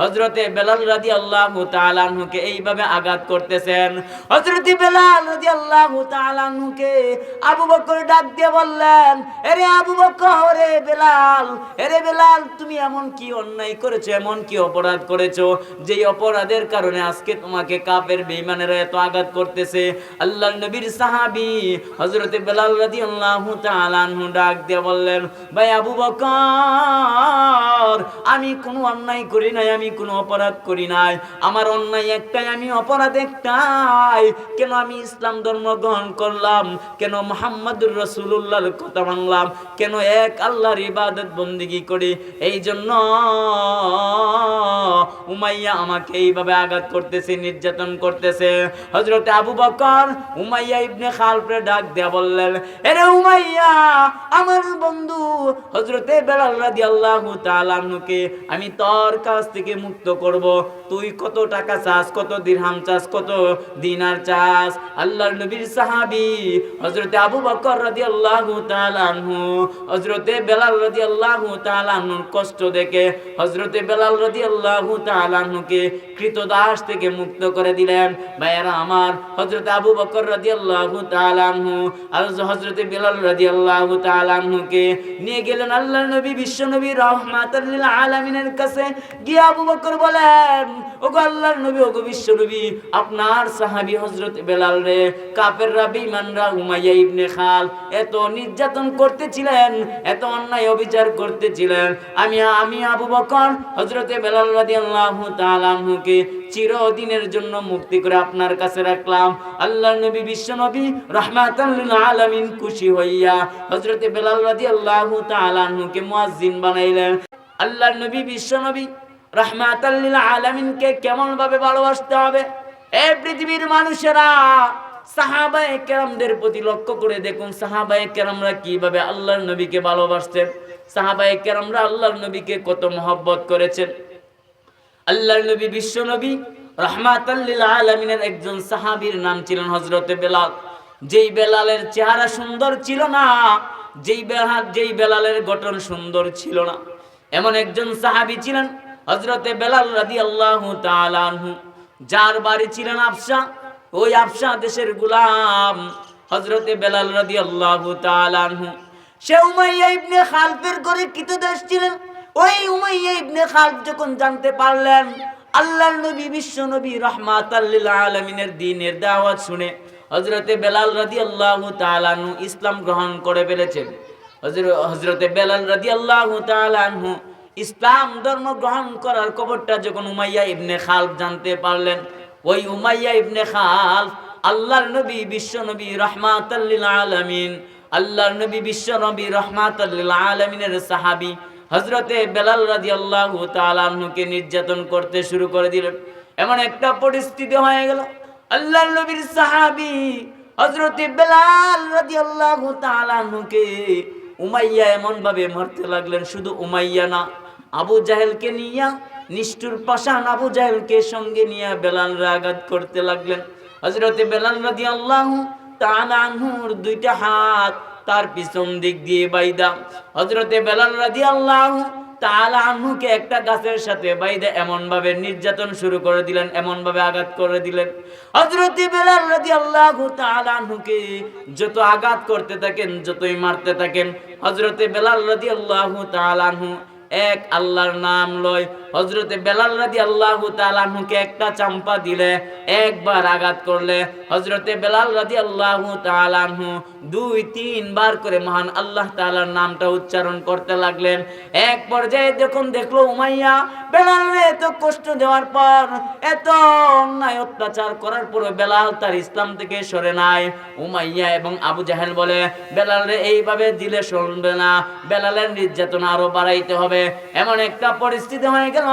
হজরতে বেলাল রাদি আল্লাহ তালানহুকে এইভাবে আঘাত করতেছেন। হজরতে বেলাল রাদি আল্লাহ তালানহুকে আবু বকর ডাক দিয়ে বললেন, এরে আবু বকর বেলাল, এরে বেলাল, তুমি এমন কি অন্যায় করেছ, এমন কি অপরাধ করেছ, যেই অপরাধের কারণে আজকে তোমাকে কাপের বেঈমানেরা এত আঘাত করতেছে? আল্লাহ নবীর সাহাবি হজরতে বেলাল রাদিয়াল্লাহু তাআলা আনহু ডাক দিয়ে বললেন, ভাই আবু বকর, আমি কোনো অন্যায় করি নাই, আমি কোনো অপরাধ করি নাই। আমার অন্যায় একটাই, আমি অপরাধ একটাই। কেন আমি ইসলাম ধর্ম গ্রহণ করলাম? কেন মোহাম্মদুর রসুল্লাহর কথা মানলাম? কেন এক আল্লাহর ইবাদত বন্দিগি করি? এই জন্য উমাইয়া আমাকে এইভাবে আঘাত করতেছে, নির্যাতন করতেছে। হজরতে আবু বকর উমাইয়া ইবনে খালফরে ডাক দেয়া বললেন, এরে উমাইয়া, আমার বন্ধু হজরতে বেলাল রাদিয়াল্লাহু তাআলা আনহুকে আমি তোর কাছ থেকে মুক্ত করব তুই কত টাকা চাস, কত দিরহাম চাস, কত দিনার চাস? আল্লাহর নবীর সাহাবী, হযরতে আবু বকর রাদিয়াল্লাহু তাআলা আনহু, হযরতে বেলাল রাদিয়াল্লাহু তাআলা আনহুর কষ্ট দেখে হযরতে বেলাল রাদিয়াল্লাহু তাআলা আনহুকে কৃতদাস থেকে মুক্ত করে দিলেন। ভাইয়ারা আমার, হযরতে আবু বকর রাদিয়াল্লাহু তাআলা আনহু আর হযরতে বেলাল রাদিয়াল্লাহু তাআলা আনহুকে নিয়ে গেলেন আল্লাহর নবী, বিশ্ব নবী রহমাতুল লিল আলামিনের কাছে। গিয়ে আবু বকর বলেন আল্লাহর নবী বিশ্ব নবী, আপনার সাহাবী হযরত বেলাল রে উমাইয়া ইবনে খাল এত নির্যাতন করতেছিলেন, এত অন্যায় অবিচার করতেছিলেন। আমি আমি আবু বকর বেলাল চিরদিনের জন্য মুক্তি করে আপনার কাছে রাখলাম। আল্লাহর নবী, বিশ্ব নবী, রহমাতাল আলামিন খুশি হইয়া হযরতে বেলাল রাদিয়াল্লাহু তাআলা আনহুকে মুয়াজ্জিন বানাইলেন। আল্লাহর নবী, বিশ্ব নবী রহমাতাল্লিল আলামিনকে কেমন ভাবে ভালোবাসতে হবে? এ পৃথিবীর মানুষেরা সাহাবায়ে কেরামদের প্রতি লক্ষ্য করে দেখুন, সাহাবায়ে কেরামরা কীভাবে আল্লাহর নবীকে ভালোবাসতেন, সাহাবায়ে কেরামরা আল্লাহর নবীকে কত মহব্বত করেছেন। আল্লাহর নবী বিশ্ব নবী রহমাতাল্লিল আলামিনের একজন সাহাবীর নাম ছিলেন হযরতে বেলাল। যেই বেলালের চেহারা সুন্দর ছিল না, যেই বেলাল যেই বেলালের গঠন সুন্দর ছিল না। এমন একজন সাহাবী ছিলেন হজরতে বেলাল রাদি আল্লাহ আনহু, যার বাড়ি ছিলেন আফসা ওই আফসা দেশের গুলাম। হজরতে বেলাল রাদি আল্লাহ আনহু, সে উমাইয়া ইবনে খালফের করে কৃতদাস ছিলেন। ওই উমাইয়া ইবনে খালফ যখন জানতে পারলেন, আল্লাহর নবী, বিশ্ব নবী রহমাত আলমিনের দিনের দাওয়াত শুনে হজরতে বেলাল রাদি আল্লাহ তালানহু ইসলাম গ্রহণ করে ফেলেছেন। হজরতে বেলাল রাদি আল্লাহ তালানহু ইসলাম ধর্ম গ্রহণ করার খবরটা যখন উমাইয়া ইবনে খালফ জানতে পারলেন, ওই উমাইয়া ইবনে খালফ আল্লাহর নবী, বিশ্ব নবী রহমাতাল্লিল আলামিন, আল্লাহর নবী, বিশ্ব নবী রহমাতাল্লিল আলামিনের সাহাবী হজরতে বেলাল রাদিয়াল্লাহু তাআলা আনহুকে নির্যাতন করতে শুরু করে দিলেন। এমন একটা পরিস্থিতি হয়ে গেল। আল্লাহর নবীর সাহাবী হজরতে বেলাল রাদিয়াল্লাহু আল্লাহ আনহুকে উমাইয়া এমন ভাবে মারতে লাগলেন, শুধু উমাইয়া না আবু জাহেলকে নিয়া, নিষ্ঠুর পাশান আবু জাহেলকে সঙ্গে নিয়ে বেলাল আঘাত করতে লাগলেন। হজরতে বেলাল রাদি আল্লাহ দুইটা হাত তার পিছন দিক দিয়ে বাইদা। হজরতে আল্লাহ একটা গাছের সাথে বাইদা এমন ভাবে নির্যাতন শুরু করে দিলেন এমন ভাবে আঘাত করে দিলেন। হযরত বেলাল তাআলা আনহুকে যত আঘাত করতে থাকেন, যতই মারতে থাকেন হজরতে বেলাল রাদিয়াল্লাহু তাআলা আনহু এক আল্লাহর নাম লয়। হজরতে বেলাল রাদি আল্লাহ তালাহুকে একটা চাম্পা দিলে, একবার আঘাত করলে। হজরতে বেলাল রাদি আল্লাহ তালাহু দুই, তিনবার করে মহান আল্লাহ তালার নামটা উচ্চারণ করতে লাগলেন। এক পর্যায়ে যখন দেখল উমাইয়া, বেলাল এত কষ্ট দেওয়ার পর এত অন্যায় অত্যাচার করার পরে বেলাল তার ইসলাম থেকে সরে নাই। উমাইয়া এবং আবু জাহেল বলে, বেলাল এইভাবে দিলে শুনবে না। বেলালের নির্যাতন আরও বাড়াইতে হবে। এমন একটা পরিস্থিতি হয়ে গেল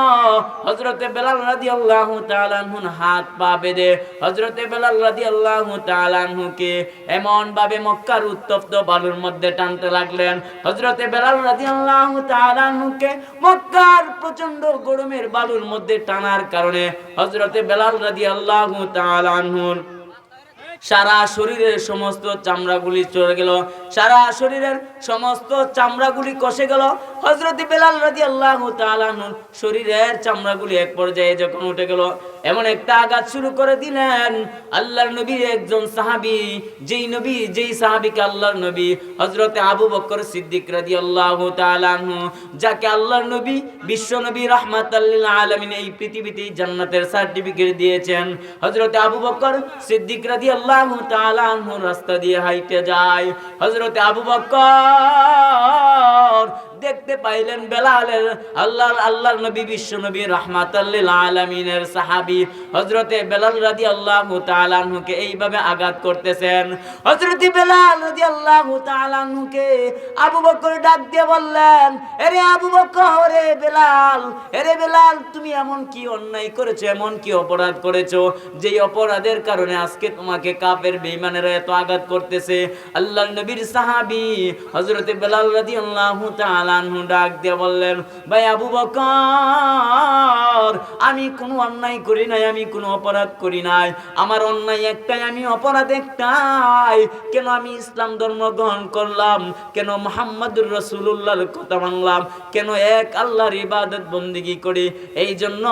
হজরতে বেলাল রাদি আল্লাহ তালানহুন হাত পা বেঁধে হজরতে বেলাল রাদি আল্লাহ তালানহুকে এমন ভাবে মক্কার উত্তপ্ত বালুর মধ্যে টানতে লাগলেন। হজরতে বেলাল রাদি আল্লাহ তালানহুকে মক্কার প্রচণ্ড গরমের বালুর মধ্যে টানার কারণে হজরতে বেলাল রাদি আল্লাহ তালানহুর সারা শরীরের সমস্ত চামড়াগুলি চলে গেল। সারা শরীরের সমস্ত চামড়াগুলি কষে গেল। হজরত বেলাল রাজি আল্লাহ শরীরের চামড়াগুলি এক পর্যায়ে যখন উঠে গেল, এমন একটা আঘাত শুরু করে দিলেন আল্লাহর নবীর একজন সাহাবি। যেই নবী, যেই সাহাবিকে আল্লাহর নবী হজরতে আবু বকর সিদ্দিক রাজি আল্লাহ যাকে আল্লাহর নবী, বিশ্ব নবী রহমাত আলমিন এই পৃথিবীতে জান্নাতের সার্টিফিকেট দিয়েছেন। হজরতে আবু বকর সিদ্দিক রাজি আল্লাহ রাস্তা দিয়ে হাইটে যায়। হজরতে আবু বকর দেখতে পাইলেন বেলালের আল্লাহর আল্লাহর নবী, বিশ্ব নবী রহমাতাল্লিল আলামিনের সাহাবী হযরতে বেলাল রাদিয়াল্লাহু তাআলা আনহুকে এইভাবে আঘাত করতেছেন। হযরতে বেলাল রাদিয়াল্লাহু তাআলা আনহুকে আবু বকর ডাক দিয়ে বললেন, এরে আবু বকর বেলাল আরে বেলাল, তুমি এমন কি অন্যায় করেছ, এমন কি অপরাধ করেছ, যেই অপরাধের কারণে আজকে তোমাকে কাপের বেঈমানেরা এত আঘাত করতেছে? আল্লাহর নবীর সাহাবী হজরতে বেলাল রাদিয়াল্লাহু তাআলা ডাক দিয়ে বললেন, ভাই আবু বকর, আমি কোনো অন্যায় করি নাই, আমি কোনো অপরাধ করি নাই। আমার অন্যায় একটাই, আমি অপরাধ একটাই। কেন আমি ইসলাম ধর্ম গ্রহণ করলাম? কেন মোহাম্মদুর রসুল্লাহর কথা মানলাম? কেন এক আল্লাহর ইবাদত বন্দিগি করি? এই জন্য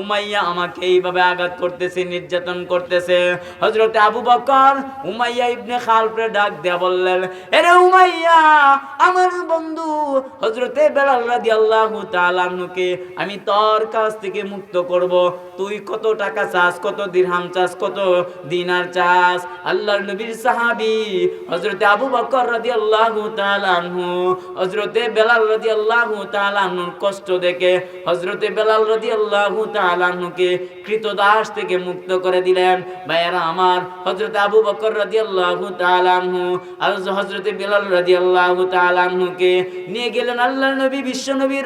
উমাইয়া আমাকে এইভাবে আঘাত করতেছে, নির্যাতন করতেছে। হজরতে আবু বকর উমাইয়া ইবনে খালপরে ডাক দেয়া বললেন, এরে আমার বন্ধু হজরতে বেলাল আমি তোর কাছ থেকে মুক্ত করব। তুই কত টাকা চাস, কত দিরহাম চাস, কত দিনার চাস? নবীর সাহাবী হযরতে আবু বকর হযরতে বেলাল কষ্ট দেখে হযরতে বেলাল রাদিয়াল্লাহু তাআলা আনহুকে কৃতদাস থেকে মুক্ত করে দিলেন। ভাইয়ারা আমার হযরতে আবু বকর তাআলা আনহু আর হযরতে বেলাল রাদিয়াল্লাহু তাআলা নিয়ে গেলেন আল্লাহর নবী, বিশ্ব নবী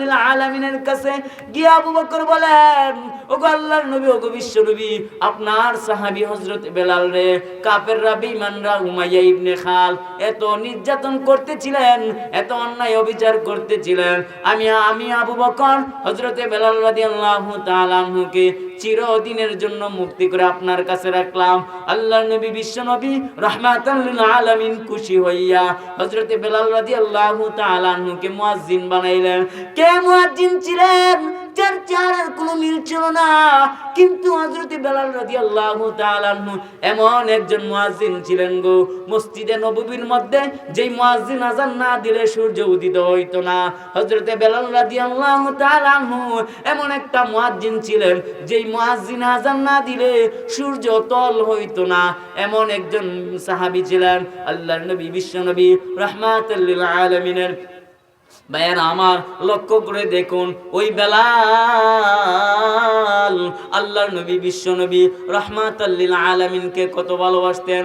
লিল আলামিনের কাছে। গিয়ে আবু বকর বলেন, ওগো আল্লাহর নবী, ওগো বিশ্ব নবী, আপনার সাহাবী হযরত বেলাল রে, কাফেররা উমাইয়া ইবনে খাল এত নির্যাতন করতেছিলেন, এত অন্যায় অবিচার করতেছিলেন। আমি আমি আবু বকর হযরতে বেলাল রাদিয়াল্লাহু তাআলা চিরদিনের জন্য মুক্তি করে আপনার কাছে রাখলাম। আল্লাহর নবী, বিশ্ব নবী রহমাতাল আলামিন খুশি হইয়া হযরতে বেলাল রাদিয়াল্লাহু তাআলা মুয়াজ্জিন বানাইলেন। কে মুয়াজ্জিন ছিলেন? যার চেহারার কোনো মিল ছিল না। কিন্তু হযরতে বেলাল তাআলা আনহু এমন একজন মুয়াজ্জিন ছিলেন গো, মসজিদে নববীর মধ্যে যেই মুয়াজ্জিন আজান না দিলে সূর্য উদিত হইতো না। হযরতে বেলাল তাআলা আনহু এমন একটা মুয়াজ্জিন ছিলেন যেই মুয়াজ্জিন আজান না দিলে সূর্য তল হইতো না। এমন একজন সাহাবী ছিলেন, আল্লাহর নবী, বিশ্ব নবী আলামিনের। ভাইয়ের আমার লক্ষ্য করে দেখুন, ওই বেলাল আল্লাহর নবী, বিশ্ব নবী রহমাত আলমিনকে কত ভালোবাসতেন।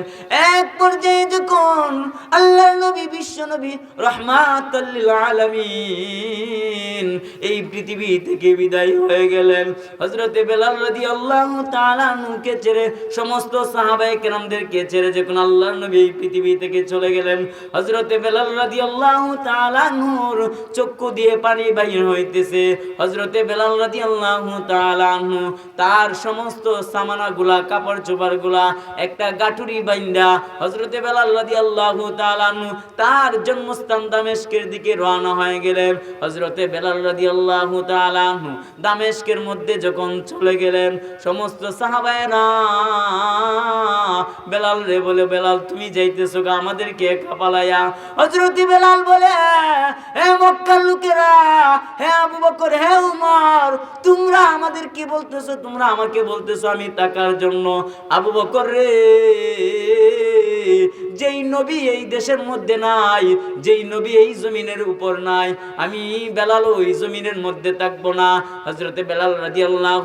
এক পর্যায়ে যখন আল্লাহর নবী, বিশ্ব নবী রহমাত আলমিন এই পৃথিবী থেকে বিদায় হয়ে গেলেন। হজরতে বেলাল রাদি আল্লাহ তালানুকে ছেড়ে সমস্ত সাহাবাই কেরামদেরকে ছেড়ে যখন আল্লাহর নবী এই পৃথিবী থেকে চলে গেলেন হজরতে বেলাল রাদি আল্লাহ তালানুর চক্ষু দিয়ে পানি বাহির হইতেছে। হজরতে বেলাল রাদি আল্লাহ তালানহু তার সমস্ত সামানা গুলা কাপড় চোপড়গুলা একটা গাঠুরি বাইন্দা হজরতে বেলাল রাদি আল্লাহ তালানহু তার জন্মস্থান দামেশকের দিকে রওনা হয়ে গেলেন। হজরতে বেলাল রাদি আল্লাহ তালানহু দামেশকের মধ্যে যখন চলে গেলেন, সমস্ত সাহাবায়রা বেলাল রে বলে, বেলাল, তুমি যাইতেছো গা, আমাদেরকে একা পালাইয়া হজরতি বেলাল বলে হে তোমরা আমাদের কি তোমরা আমাকে বলতেছো আমি জন্য। আবু রে, যেই নবী এই দেশের মধ্যে নাই, যেই নবী এই জমিনের উপর নাই, আমি বেলাল ওই জমিনের মধ্যে থাকব না। হজরতে বেলাল রাজি আল্লাহ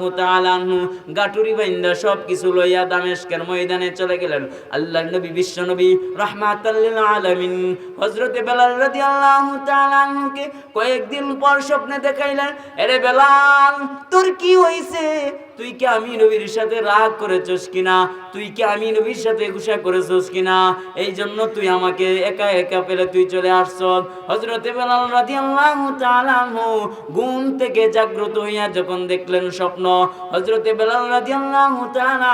গাটুরি বাইন্দা সব কিছু লইয়া দামেশকের ময়দানে চলে গেলেন। আল্লাহ নবী, বিশ্ব নবী রহমাত আলমিন। হজরতে বেলাল রাজি আল্লাহ কয়েকদিন পর স্বপ্নে দেখাইলেন এরে বেলাল তোর কি হইছে? তুই কি আমি নবীর সাথে রাগ করেছস কিনা? তুই কি আমি নবীর সাথে গুসা করেছস কিনা? এই জন্য তুই আমাকে একা একা পেলে তুই চলে আসছ হজরতে বেলাল রাদিয়াল্লাহু তাআলা ঘুম থেকে জাগ্রত হইয়া যখন দেখলেন স্বপ্ন হজরতে বেলাল রাদিয়াল্লাহু তাআলা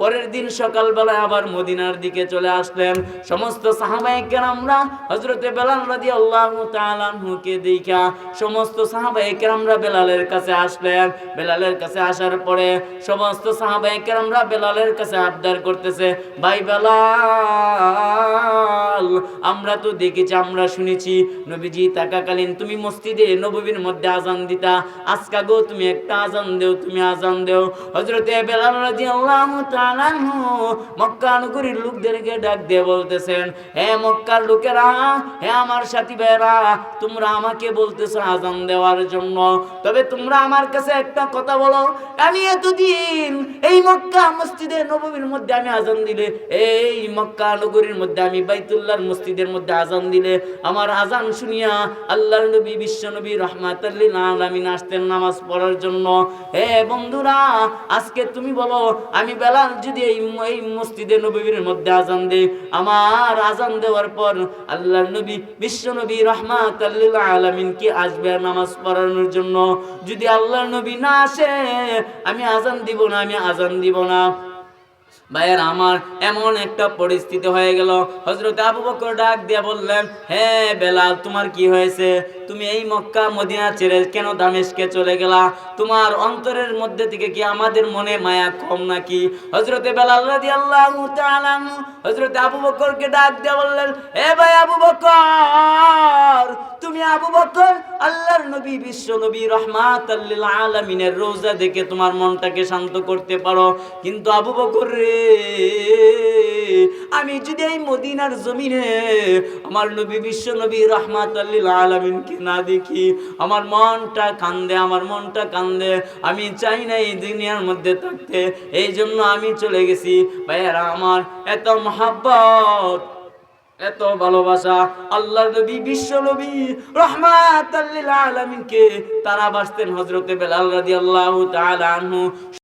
পরের দিন সকালবেলায় আবার মদিনার দিকে চলে আসলেন। সমস্ত সাহাবায়ে কেরামরা হজরতে বেলাল রাদিয়াল্লাহু তাআলা আনহুকে দেখা সমস্ত সাহাবায়ে কেরামরা বেলালের কাছে আসলেন। বেলালের কাছে আসার পরে সমস্ত সাহাবায়ে কেরামরা বেলালের কাছে আবদার করতেছে, ভাই বেলাল, আমরা তো দেখেছি, আমরা শুনেছি, নবীজি তাকাকালীন তুমি মসজিদে নববীর মধ্যে আজান দিতা, আজকা গো তুমি একটা আজান দেও, তুমি আজান দেও। হজরতে বেলাল তাআলা আনহু মক্কা নগরীর লোকদেরকে ডাক দিয়ে বলতেছেন, হে মক্কার লোকেরা, হে আমার সাথী ভাইরা তোমরা আমাকে বলতেছো আজান দেওয়ার জন্য। তবে তোমরা আমার কাছে একটা কথা বলো, আমি এতদিন এই মক্কা নববীর মধ্যে আমি আজান দিলে, এই মক্কা নগরীর মধ্যে আমি মসজিদের মধ্যে আজান দিলে, আমার আজান শুনিয়া নবী, বিশ্ব নবী আসতেন নামাজ পড়ার জন্য। হে বন্ধুরা, আজকে তুমি বলো, আমি বেলাল যদি এই এই মসজিদে নবীর মধ্যে আজান দেই, আমার আজান দেওয়ার পর আল্লাহর নবী, বিশ্ব নবী রহমাতাল্লিল আলামিন কি আসবে নামাজ পড়ানোর জন্য? যদি আল্লাহর নবী না আসে আমি আজান দিব না, আমি আজান দিব না। ভাইয়ের আমার এমন একটা পরিস্থিতি হয়ে গেল। হজরত আবু বকর ডাক দিয়ে বললেন হ্যাঁ বেলাল, তোমার কি হয়েছে? তুমি এই মক্কা, মদিনা ছেড়ে কেন দামেশকে চলে গেলা? তোমার অন্তরের মধ্যে থেকে কি আমাদের মনে মায়া কম নাকি? হজরতে বেলাল রাদিয়াল্লাহু তাআলা হজরতে আবু বকরকে ডাক দিয়ে বললেন, এ ভাই আবু বকর, তুমি আবু বকর, আল্লাহর নবী, বিশ্ব নবী রহমাতাল্লিল আলামিনের রোজা দেখে তোমার মনটাকে শান্ত করতে পারো। কিন্তু আবু বকর রে আমি যদি এই মদিনার জমিনে আমার নবী, বিশ্ব নবী রহমাতাল্লিল আলামিনকে না দেখি, আমার মনটা কান্দে, আমার মনটা কান্দে, আমি চাই না এই দুনিয়ার মধ্যে থাকতে। এই জন্য আমি চলে গেছি। ভাইয়ারা আমার এত মহাব্বত, এত ভালোবাসা আল্লাহ নবী, বিশ্ব নবী রহমাত আলামিনকে তারা বাসতেন হজরতে বেলাল তাআলা আনহু।